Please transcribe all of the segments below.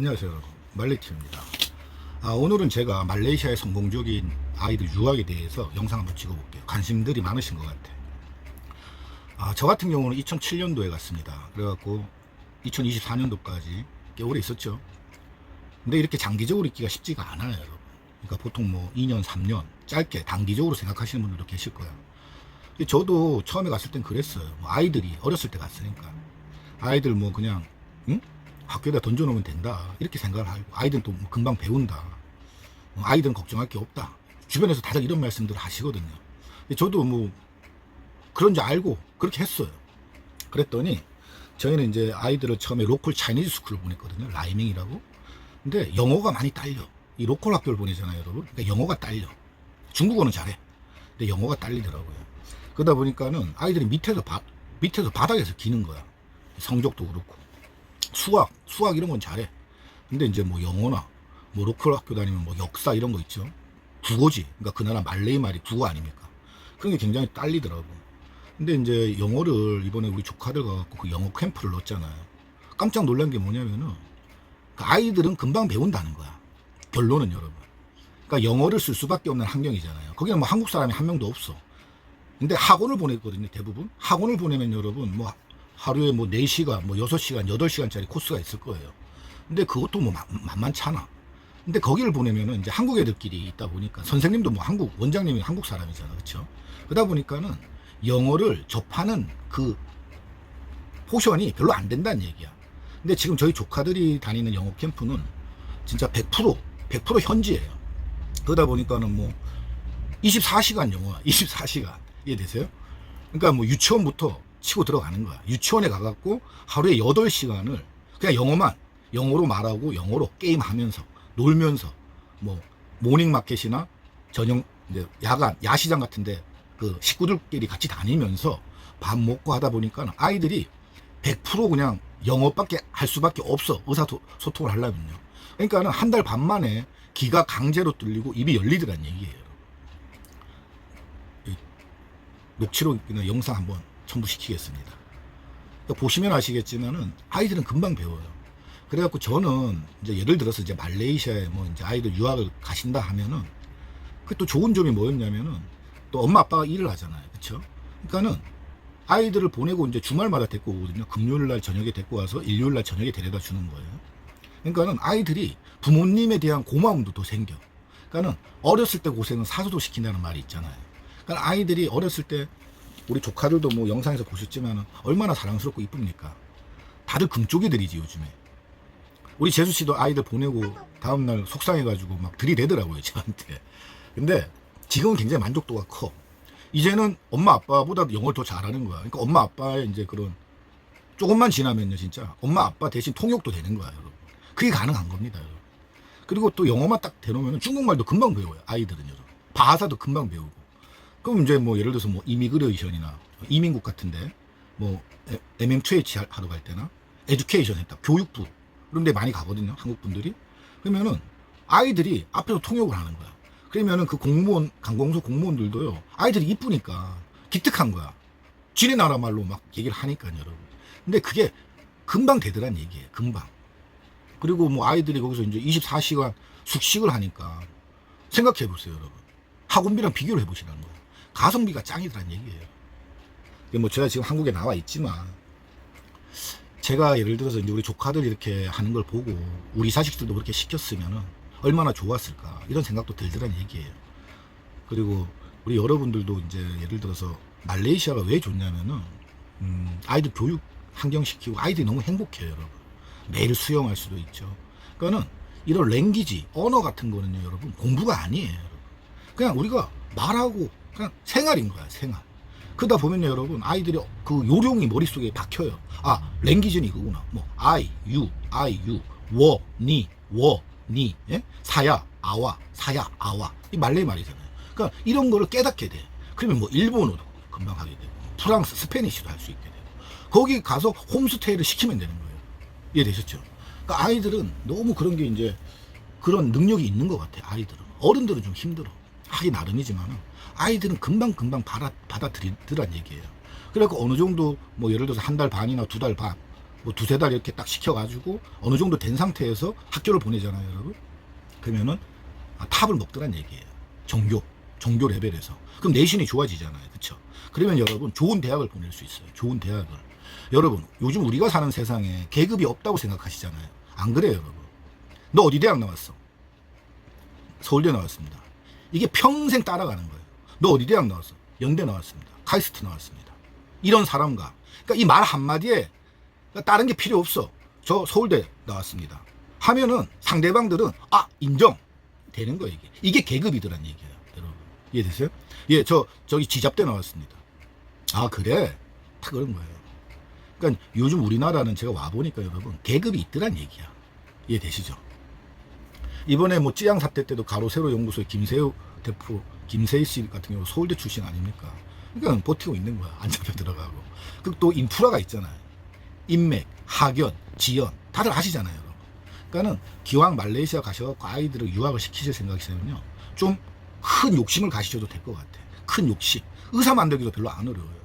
안녕하세요 여러분. 말레티입니다. 아, 오늘은 제가 말레이시아의 성공적인 아이들 유학에 대해서 영상 한번 찍어볼게요. 관심들이 많으신 것 같아요 아, 저 같은 경우는 2007년도에 갔습니다. 그래갖고 2024년도까지 꽤 오래 있었죠. 근데 이렇게 장기적으로 있기가 쉽지가 않아요 여러분. 그러니까 보통 뭐 2년 3년 짧게 단기적으로 생각하시는 분들도 계실 거예요 저도 처음에 갔을 땐 그랬어요. 뭐 아이들이 어렸을 때 갔으니까. 아이들 뭐 그냥 응? 학교에다 던져놓으면 된다. 이렇게 생각을 하고 아이들은 또뭐 금방 배운다. 어, 아이들은 걱정할 게 없다. 주변에서 다들 이런 말씀들을 하시거든요. 저도 뭐 그런 줄 알고 그렇게 했어요. 그랬더니 저희는 이제 아이들을 처음에 로컬 차이니즈 스쿨을 보냈거든요. 라이밍이라고. 근데 영어가 많이 딸려. 이 로컬 학교를 보내잖아요 여러분. 그러니까 영어가 딸려. 중국어는 잘해. 근데 영어가 딸리더라고요. 그러다 보니까는 아이들이 밑에서 바, 밑에서 바닥에서 기는 거야. 성적도 그렇고 수학, 수학 이런 건 잘해. 근데 이제 뭐 영어나 뭐 로컬 학교 다니면 뭐 역사 이런 거 있죠. 국어지. 그러니까 그 나라 말레이 말이 국어 아닙니까? 그런 게 굉장히 딸리더라고. 근데 이제 영어를 이번에 우리 조카들 가갖고 그 영어 캠프를 넣었잖아요. 깜짝 놀란 게 뭐냐면은 그 아이들은 금방 배운다는 거야. 결론은 여러분. 그러니까 영어를 쓸 수밖에 없는 환경이잖아요. 거기는 뭐 한국 사람이 한 명도 없어. 근데 학원을 보냈거든요, 대부분. 학원을 보내면 여러분, 뭐 하루에 뭐 4시간, 뭐 6시간, 8시간짜리 코스가 있을 거예요. 근데 그것도 뭐 만- 만만찮아. 근데 거기를 보내면은 이제 한국 애들끼리 있다 보니까 선생님도 뭐 한국, 원장님이 한국 사람이잖아. 그쵸? 그러다 보니까는 영어를 접하는 그 포션이 별로 안 된다는 얘기야. 근데 지금 저희 조카들이 다니는 영어 캠프는 진짜 100%, 100% 현지예요. 그러다 보니까는 뭐 24시간 영어야. 24시간. 이해 되세요? 그러니까 뭐 유치원부터 치고 들어가는 거야. 유치원에 가갖고 하루에 8시간을 그냥 영어만, 영어로 말하고 영어로 게임하면서, 놀면서, 뭐, 모닝마켓이나 저녁, 이제 야간, 야시장 같은데 그 식구들끼리 같이 다니면서 밥 먹고 하다 보니까 아이들이 100% 그냥 영어밖에 할 수밖에 없어. 의사소통을 하려면요. 그러니까는 한 달 반 만에 귀가 강제로 뚫리고 입이 열리더란 얘기예요. 이 녹취록 있는 영상 한번 첨부시키겠습니다. 그러니까 보시면 아시겠지만은 아이들은 금방 배워요. 그래갖고 저는 이제 예를 들어서 이제 말레이시아에 뭐 이제 아이들 유학을 가신다 하면은 그 또 좋은 점이 뭐였냐면은 또 엄마 아빠가 일을 하잖아요. 그쵸? 그러니까는 아이들을 보내고 이제 주말마다 데리고 오거든요. 금요일 날 저녁에 데리고 와서 일요일 날 저녁에 데려다 주는 거예요. 그러니까는 아이들이 부모님에 대한 고마움도 더 생겨. 그러니까는 어렸을 때 고생은 사소도 시킨다는 말이 있잖아요. 그러니까 아이들이 어렸을 때 우리 조카들도 뭐 영상에서 보셨지만 얼마나 사랑스럽고 이쁩니까? 다들 금쪽이들이지 요즘에. 우리 재수 씨도 아이들 보내고 다음 날 속상해가지고 막 들이대더라고요 저한테. 근데 지금은 굉장히 만족도가 커. 이제는 엄마 아빠보다 영어를 더 잘하는 거야. 그러니까 엄마 아빠의 이제 그런 조금만 지나면요 진짜 엄마 아빠 대신 통역도 되는 거야 여러분. 그게 가능한 겁니다 여러분. 그리고 또 영어만 딱 대놓으면 중국말도 금방 배워요 아이들은 여러분. 바하사도 금방 배우고. 그럼 이제 뭐 예를 들어서 뭐 이미그레이션이나 이민국 같은데 뭐 MM2H 하러 갈 때나 에듀케이션 했다 교육부 그런 데 많이 가거든요 한국 분들이. 그러면은 아이들이 앞에서 통역을 하는 거야. 그러면은 그 공무원 관공서 공무원들도요 아이들이 이쁘니까 기특한 거야. 지네 나라 말로 막 얘기를 하니까 여러분. 근데 그게 금방 되더란 얘기예요 금방. 그리고 뭐 아이들이 거기서 이제 24시간 숙식을 하니까 생각해 보세요 여러분. 학원비랑 비교를 해 보시라는 거예요 가성비가 짱이더란 얘기예요. 뭐 제가 지금 한국에 나와 있지만 제가 예를 들어서 이제 우리 조카들이 이렇게 하는 걸 보고 우리 자식들도 그렇게 시켰으면은 얼마나 좋았을까 이런 생각도 들더란 얘기예요. 그리고 우리 여러분들도 이제 예를 들어서 말레이시아가 왜 좋냐면은 음, 아이들 교육 환경 시키고 아이들이 너무 행복해요, 여러분. 매일 수영할 수도 있죠. 그러니까는 이런 랭귀지, 언어 같은 거는요, 여러분 공부가 아니에요. 여러분. 그냥 우리가 말하고 그냥 생활인 거야 생활. 그러다 보면요 여러분 아이들이 그 요령이 머릿속에 박혀요. 아 랭귀지는 이거구나. 뭐 I, you, I, you 워, 니, 워, 니 예? 사야, 아와, 사야, 아와. 이 말레이 말이잖아요. 그러니까 이런 거를 깨닫게 돼. 그러면 뭐 일본어도 금방 하게 되고 프랑스, 스페니쉬도 할 수 있게 되고. 거기 가서 홈스테이를 시키면 되는 거예요. 이해되셨죠? 그러니까 아이들은 너무 그런 게 이제 그런 능력이 있는 것 같아 아이들은. 어른들은 좀 힘들어 하기 나름이지만 아이들은 금방금방 받아, 받아들이더란 얘기예요. 그래서 어느 정도 뭐 예를 들어서 한 달 반이나 두 달 반 뭐 두세 달 이렇게 딱 시켜가지고 어느 정도 된 상태에서 학교를 보내잖아요, 여러분. 그러면은 아, 탑을 먹더란 얘기예요. 종교, 종교 레벨에서. 그럼 내신이 좋아지잖아요, 그쵸? 그러면 여러분 좋은 대학을 보낼 수 있어요. 좋은 대학을. 여러분 요즘 우리가 사는 세상에 계급이 없다고 생각하시잖아요. 안 그래요, 여러분. 너 어디 대학 나왔어? 서울대 나왔습니다. 이게 평생 따라가는 거예요. 너 어디 대학 나왔어? 연대 나왔습니다. 카이스트 나왔습니다. 이런 사람과 그러니까 이 말 한마디에 다른 게 필요 없어. 저 서울대 나왔습니다. 하면은 상대방들은 아 인정 되는 거예요 이게 이게 계급이더란 얘기예요 여러분 이해되세요? 예 저 저기 지잡대 나왔습니다. 아 그래 다 그런 거예요. 그러니까 요즘 우리나라는 제가 와 보니까 여러분 계급이 있더란 얘기야 이해되시죠? 이번에 뭐 찌양 사태 때도 가로세로 연구소의 김세우 대표 김세희 씨 같은 경우 서울대 출신 아닙니까? 그러니까 버티고 있는 거야 안 잡혀 들어가고 그또 인프라가 있잖아요. 인맥, 학연, 지연 다들 아시잖아요. 여러분. 그러니까는 기왕 말레이시아 가셔서 아이들을 유학을 시키실 생각이시면요 좀 큰 욕심을 가시셔도 될 것 같아. 큰 욕심. 의사 만들기도 별로 안 어려워요.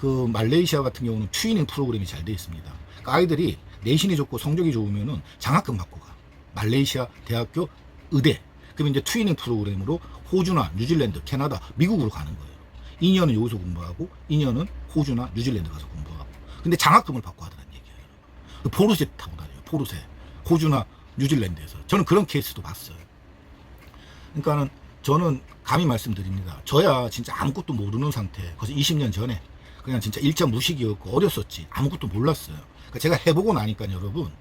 그 말레이시아 같은 경우는 트위닝 프로그램이 잘 돼 있습니다. 그러니까 아이들이 내신이 좋고 성적이 좋으면은 장학금 받고 가. 말레이시아 대학교 의대. 그럼 이제 트위닝 프로그램으로 호주나 뉴질랜드, 캐나다, 미국으로 가는 거예요. 2년은 여기서 공부하고 2년은 호주나 뉴질랜드 가서 공부하고. 근데 장학금을 받고 하더란 얘기예요. 그 포르쉐 타고 다녀요. 포르쉐. 호주나 뉴질랜드에서. 저는 그런 케이스도 봤어요. 그러니까는 저는 감히 말씀드립니다. 저야 진짜 아무것도 모르는 상태. 그래서 20년 전에 그냥 진짜 일자 무식이었고 어렸었지. 아무것도 몰랐어요. 그러니까 제가 해보고 나니까 여러분,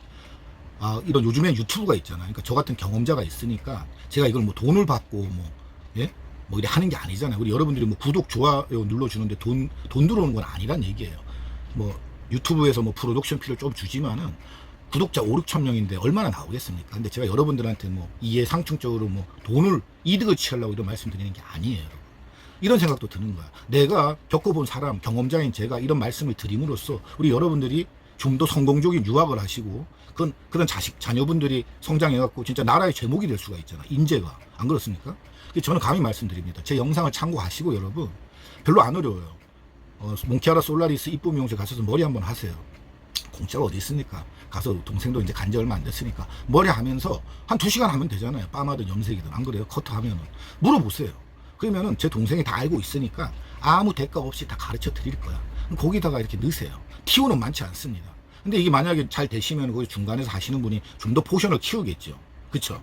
아, 이런 요즘엔 유튜브가 있잖아요. 그러니까 저 같은 경험자가 있으니까 제가 이걸 뭐 돈을 받고 뭐, 예? 뭐 이래 하는 게 아니잖아요. 우리 여러분들이 뭐 구독, 좋아요 눌러주는데 돈, 돈 들어오는 건 아니란 얘기예요. 뭐 유튜브에서 뭐 프로덕션 피를 좀 주지만은 구독자 5, 6천 명인데 얼마나 나오겠습니까? 근데 제가 여러분들한테 뭐 이해 상충적으로 뭐 돈을 이득을 취하려고 이런 말씀드리는 게 아니에요. 이런 생각도 드는 거야. 내가 겪어본 사람, 경험자인 제가 이런 말씀을 드림으로써 우리 여러분들이 좀 더 성공적인 유학을 하시고 그런 그런 자식 자녀분들이 성장해갖고 진짜 나라의 제목이 될 수가 있잖아. 인재가 안 그렇습니까? 저는 감히 말씀드립니다. 제 영상을 참고하시고 여러분 별로 안 어려워요. 어, 몽키아라 솔라리스 이쁨 미용실 가셔서 머리 한번 하세요. 공짜가 어디 있습니까? 가서 동생도 이제 간지 얼마 안 됐으니까 머리 하면서 한 두 시간 하면 되잖아요. 빠마든 염색이든 안 그래요? 커트 하면은 물어보세요. 그러면은 제 동생이 다 알고 있으니까 아무 대가 없이 다 가르쳐 드릴 거야. 거기다가 이렇게 넣으세요. 티오는 많지 않습니다. 근데 이게 만약에 잘 되시면 거기 중간에서 하시는 분이 좀 더 포션을 키우겠죠. 그쵸?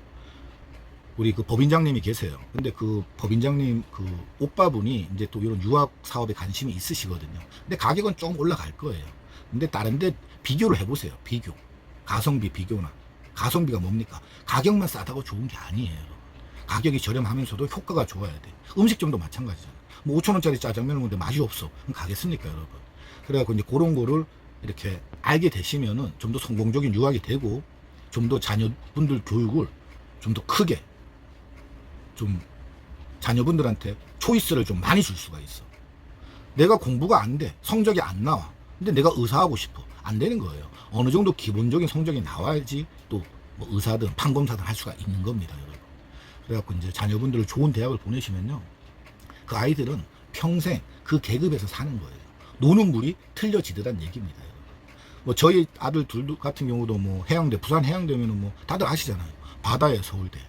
우리 그 법인장님이 계세요. 근데 그 법인장님 그 오빠분이 이제 또 이런 유학 사업에 관심이 있으시거든요. 근데 가격은 좀 올라갈 거예요. 근데 다른데 비교를 해보세요. 비교. 가성비 비교나. 가성비가 뭡니까? 가격만 싸다고 좋은 게 아니에요. 가격이 저렴하면서도 효과가 좋아야 돼. 음식점도 마찬가지잖아요. 뭐 5천원짜리 짜장면을 먹는데 맛이 없어. 그럼 가겠습니까, 여러분? 그래갖고 이제 그런 거를 이렇게 알게 되시면은 좀 더 성공적인 유학이 되고 좀 더 자녀분들 교육을 좀 더 크게 좀 자녀분들한테 초이스를 좀 많이 줄 수가 있어. 내가 공부가 안 돼. 성적이 안 나와. 근데 내가 의사하고 싶어. 안 되는 거예요. 어느 정도 기본적인 성적이 나와야지 또 뭐 의사든 판검사든 할 수가 있는 겁니다, 여러분. 그래갖고 이제 자녀분들을 좋은 대학을 보내시면요. 그 아이들은 평생 그 계급에서 사는 거예요. 노는 물이 틀려지더란 얘기입니다. 뭐 저희 아들 둘 같은 경우도 뭐 해양대, 부산 해양대면은 뭐 다들 아시잖아요. 바다의 서울대,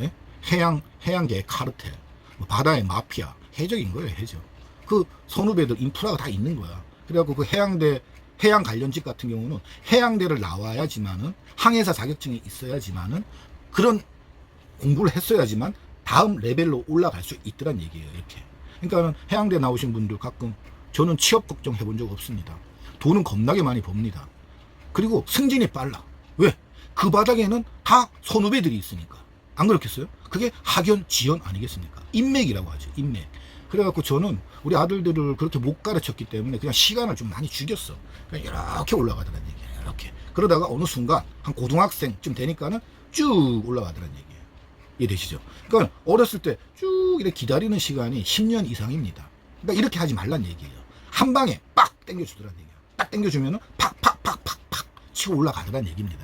예? 해양 해양계의 카르텔, 뭐 바다의 마피아, 해적인 거예요, 해적. 그 선후배들 인프라가 다 있는 거야. 그래갖고 그 해양대 해양 관련직 같은 경우는 해양대를 나와야지만은 항해사 자격증이 있어야지만은 그런 공부를 했어야지만 다음 레벨로 올라갈 수 있더란 얘기예요. 이렇게. 그러니까 해양대 나오신 분들 가끔 저는 취업 걱정 해본 적 없습니다. 돈은 겁나게 많이 법니다. 그리고 승진이 빨라. 왜? 그 바닥에는 다 선후배들이 있으니까. 안 그렇겠어요? 그게 학연, 지연 아니겠습니까? 인맥이라고 하죠. 인맥. 그래갖고 저는 우리 아들들을 그렇게 못 가르쳤기 때문에 그냥 시간을 좀 많이 죽였어. 그냥 이렇게 올라가더란 얘기예요. 이렇게. 그러다가 어느 순간 한 고등학생쯤 되니까는 쭉 올라가더란 얘기예요. 이해되시죠? 그러니까 어렸을 때 쭉 이렇게 기다리는 시간이 10년 이상입니다. 그러니까 이렇게 하지 말란 얘기예요. 한 방에 빡 땡겨주더란 얘기예요. 딱 땡겨주면은 팍팍팍팍팍 치고 올라가더란 얘기입니다.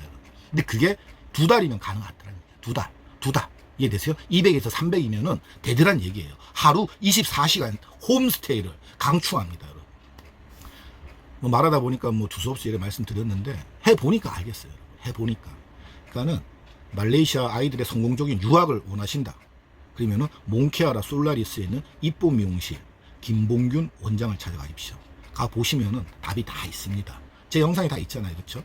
근데 그게 두 달이면 가능하더란 얘기예요. 두 달, 두 달. 이해되세요? 200에서 300이면은 되더란 얘기예요. 하루 24시간 홈스테이를 강추합니다, 여러분. 뭐 말하다 보니까 뭐 두서없이 이렇게 말씀드렸는데 해보니까 알겠어요. 해보니까. 그러니까는 말레이시아 아이들의 성공적인 유학을 원하신다. 그러면은 몽케아라 솔라리스에 있는 이뽀 미용실 김봉균 원장을 찾아가십시오. 가 보시면은 답이 다 있습니다. 제 영상이 다 있잖아요. 그렇죠?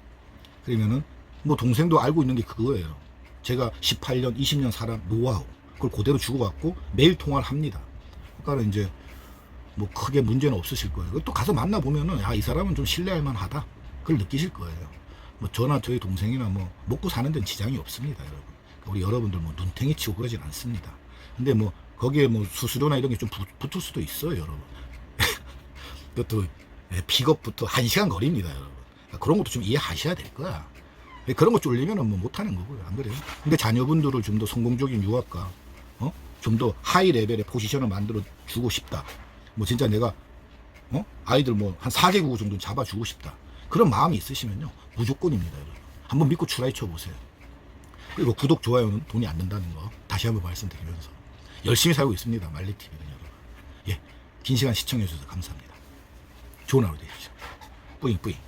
그러면은 뭐 동생도 알고 있는 게 그거예요. 제가 18년, 20년 살아 노하우 그걸 그대로 주고받고 매일 통화를 합니다. 그러니까 이제 뭐 크게 문제는 없으실 거예요. 또 가서 만나 보면은 야이 사람은 좀 신뢰할 만하다. 그걸 느끼실 거예요. 뭐 저나 저희 동생이나 뭐 먹고 사는 데는 지장이 없습니다, 여러분. 우리 여러분들 뭐 눈탱이 치고 그러진 않습니다. 근데 뭐 거기에 뭐 수수료나 이런 게 좀 붙을 수도 있어요, 여러분. 그것도 예, 픽업부터 한 시간 거리입니다, 여러분. 그러니까 그런 것도 좀 이해하셔야 될 거야. 예, 그런 거 쫄리면은 뭐 못하는 거고요, 안 그래요? 근데 자녀분들을 좀 더 성공적인 유학과 어? 좀 더 하이 레벨의 포지션을 만들어 주고 싶다. 뭐 진짜 내가 어? 아이들 뭐 한 4개국 정도 잡아 주고 싶다. 그런 마음이 있으시면요. 무조건입니다, 여러분. 한번 믿고 추라이 쳐보세요. 그리고 구독, 좋아요는 돈이 안 든다는 거 다시 한번 말씀드리면서 열심히 살고 있습니다, 말리TV는 여러분. 예, 긴 시간 시청해주셔서 감사합니다. 좋은 하루 되십시오. 뿌잉 뿌잉.